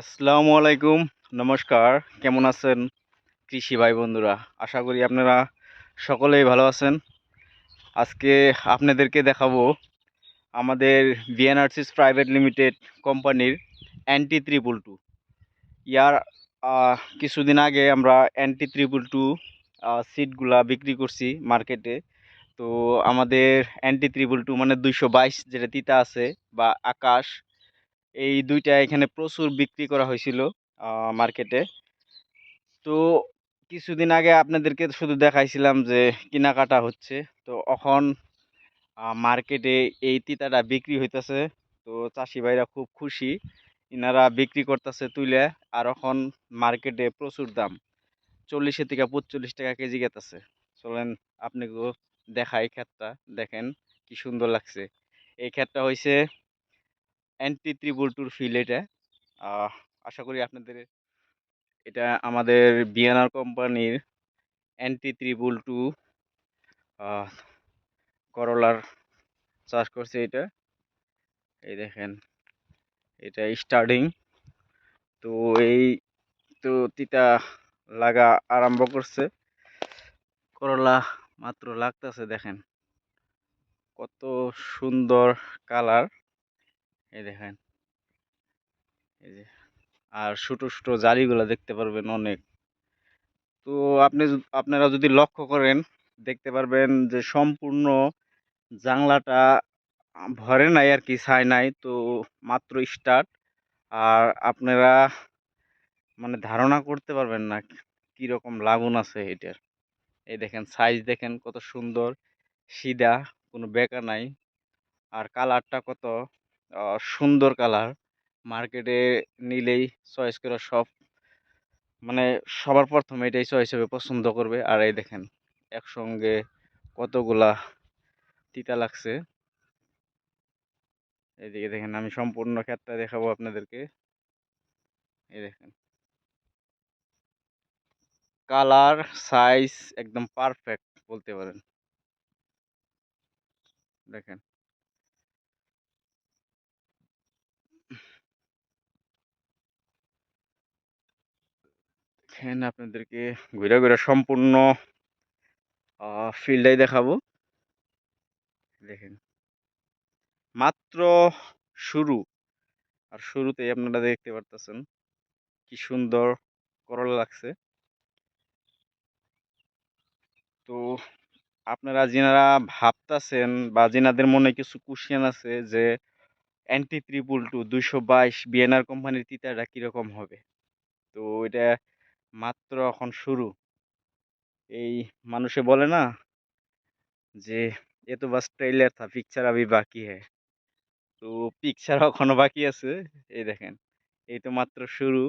আসসালামু আলাইকুম, নমস্কার। কেমন আছেন কৃষি ভাই বন্ধুরা? আশা করি আপনারা সকলেই ভালো আছেন। আজকে আপনাদেরকে দেখাবো আমাদের বিএনআরসিস প্রাইভেট লিমিটেড কোম্পানির অ্যান্টি ত্রিপুল টু ইয়ার কিছুদিন আগে আমরা অ্যান্টি ত্রিপুল টু সিটগুলা বিক্রি করছি মার্কেটে। তো আমাদের অ্যান্টি ত্রিপুল টু মানে দুইশো বাইশ যেটা তিতা আছে বা আকাশ এই দুইটা এখানে প্রচুর বিক্রি করা হয়েছিল মার্কেটে। তো কিছুদিন আগে আপনাদেরকে শুধু দেখাইছিলাম যে কেনাকাটা হচ্ছে। তো এখন মার্কেটে এই তিতাটা বিক্রি হইতেছে। তো চাষি ভাইরা খুব খুশি, ইনারা বিক্রি করতেছে তুলে আর এখন মার্কেটে প্রচুর দাম। চল্লিশে থেকে পঁচল্লিশ টাকা কেজি গেতেছে। চলেন আপনাকেও দেখাই ক্ষেতটা, দেখেন কি সুন্দর লাগছে। এই ক্ষেতটা হয়েছে অ্যান্টি ত্রিবল টুর ফিল এটা আশা করি আপনাদের এটা আমাদের বিএনআর কোম্পানির অ্যান্টি ত্রিবল টু করলার চাষ করছে এটা। এই দেখেন, এটা স্টার্টিং তো এই তো তিতা লাগা আরম্ভ করছে। করলা মাত্র লাগতেছে, দেখেন। কত সুন্দর কালার এই দেখেন। এই যে, আর ছোটো ছোটো জারিগুলো দেখতে পারবেন অনেক। তো আপনি আপনারা যদি লক্ষ্য করেন, দেখতে পারবেন যে সম্পূর্ণ জাংলাটা ভরে নাই আর কি, ছাই নাই, তো মাত্র স্টার্ট আর আপনারা মানে ধারণা করতে পারবেন না কীরকম লাগুন আছে এটার। এই দেখেন সাইজ দেখেন কত সুন্দর, সিধা, কোনো বেকা নাই। আর কালারটা কত সুন্দর কালার। মার্কেটে নিলেই চয়েস করে সব মানে সবার প্রথমে এটাই চয়েস হবে, পছন্দ করবে। আর এই দেখেন, একসঙ্গে কতগুলা তিতা লাগছে। এইদিকে দেখেন, আমি সম্পূর্ণ ক্ষেতটা দেখাবো আপনাদেরকে। এই দেখেন। কালার, সাইজ একদম পারফেক্ট বলতে পারেন। দেখেন। দেখেন আপনাদেরকে ঘুরে ঘুরে সম্পূর্ণ ফিল্ডটাই দেখাবো। দেখেন। মাত্র শুরু। আর শুরুতেই আপনারা দেখতে পারতেছেন কি সুন্দর করলা লাগছে। তো আপনারা যিনারা ভাবতাছেন বা যিনাদের মনে কিছু কুশিয়ান আছে যে অ্যান্টি ত্রিপুল টু দুইশো বাইশ বিএনআর কোম্পানির তিতাটা কীরকম হবে? তো এটা মাত্র এখন শুরু। এই মানুষে বলে না যে, এ তো বাস ট্রেলার থা পিকচার আবি বাকি হ্যাঁ তো পিকচার এখনও বাকি আছে, এই দেখেন, এই তো মাত্র শুরু।